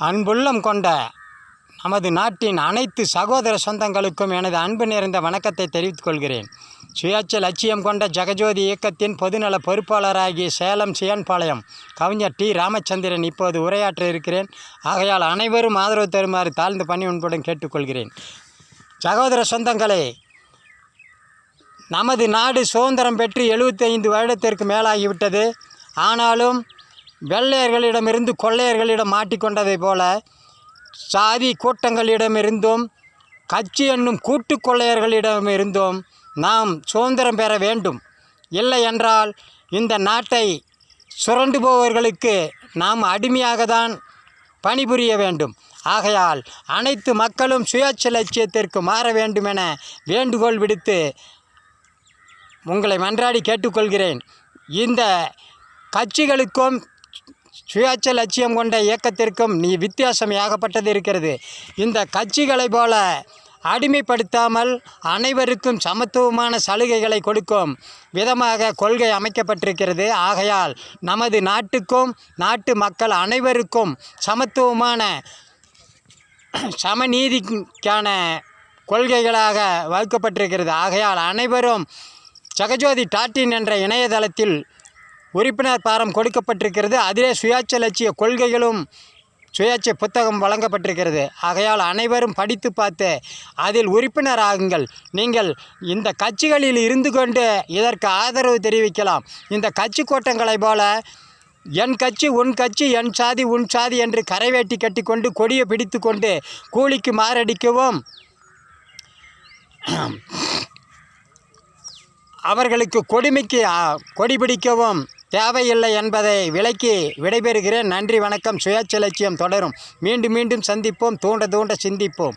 அன்புள்ளம் கொண்ட நமது நாட்டின் அனைத்து சகோதர சொந்தங்களுக்கும் எனது அன்பு நிறைந்த வணக்கத்தை தெரிவித்துக் கொள்கிறேன். சுயாட்சி லட்சியம் கொண்ட ஜெகஜோதி இயக்கத்தின் பொதுநல பொறுப்பாளராகிய சேலம் சியன்பாளையம் கவிஞர் டி. ராமச்சந்திரன் இப்போது உரையாற்ற இருக்கிறேன். ஆகையால் அனைவரும் ஆதரவு தருமாறு தாழ்ந்து பணி உன்புடன் கேட்டுக்கொள்கிறேன். சகோதர சொந்தங்களே நமது நாடு சுதந்திரம் பெற்று எழுபத்தைந்து வருடத்திற்கு மேலாகிவிட்டது. ஆனாலும் வெள்ளையர்களிடமிருந்து கொள்ளையர்களிடம் மாட்டிக்கொண்டதைப் போல சாதி கூட்டங்களிடமிருந்தும் கட்சி என்னும் கூட்டு கொள்ளையர்களிடமிருந்தும் நாம் சுதந்திரம் பெற வேண்டும். இல்லை என்றால் இந்த நாட்டை சுரண்டு போவர்களுக்கு நாம் அடிமையாக தான் பணிபுரிய வேண்டும். ஆகையால் அனைத்து மக்களும் சுயாட்சி லட்சியத்திற்கு மாற வேண்டுமென வேண்டுகோள் விடுத்து உங்களை மன்றாடி கேட்டுக்கொள்கிறேன். இந்த கட்சிகளுக்கும் சுயாட்சி லட்சியம் கொண்ட இயக்கத்திற்கும் நீ வித்தியாசம் ஏகப்பட்டது இருக்கிறது. இந்த கட்சிகளைப் போல அடிமைப்படுத்தாமல் அனைவருக்கும் சமத்துவமான சலுகைகளை கொடுக்கும் விதமாக கொள்கை அமைக்கப்பட்டிருக்கிறது. ஆகையால் நமது நாட்டுக்கும் நாட்டு மக்கள் அனைவருக்கும் சமத்துவமான சமநீதிக்கான கொள்கைகளாக வகுக்கப்பட்டிருக்கிறது. ஆகையால் அனைவரும் ஜெகஜோதி டாட்டின் என்ற இணையதளத்தில் உறுப்பினர் பாரம் கொடுக்கப்பட்டிருக்கிறது. அதிலே சுயாட்ச லட்சிய கொள்கைகளும் சுயாட்சி புத்தகம் வழங்கப்பட்டிருக்கிறது. ஆகையால் அனைவரும் படித்து பார்த்து அதில் உறுப்பினர் ஆகுங்கள். நீங்கள் இந்த கட்சிகளில் இருந்து கொண்டு இதற்கு ஆதரவு தெரிவிக்கலாம். இந்த கட்சி கூட்டங்களைப் போல என் கட்சி உன் கட்சி என் சாதி உன் சாதி என்று கரைவேட்டி கட்டிக்கொண்டு கொடியை பிடித்து கொண்டு கூலிக்கு மாரடிக்கவும். அவர்களுக்கு கொடுமைக்கு கொடி பிடிக்கவும். தேவையில்லை என்பதை விலக்கி விடைபெறுகிறேன். நன்றி வணக்கம். சுயச்சலட்சியம் தொடரும். மீண்டும் மீண்டும் சந்திப்போம். தூண்ட தூண்ட சிந்திப்போம்.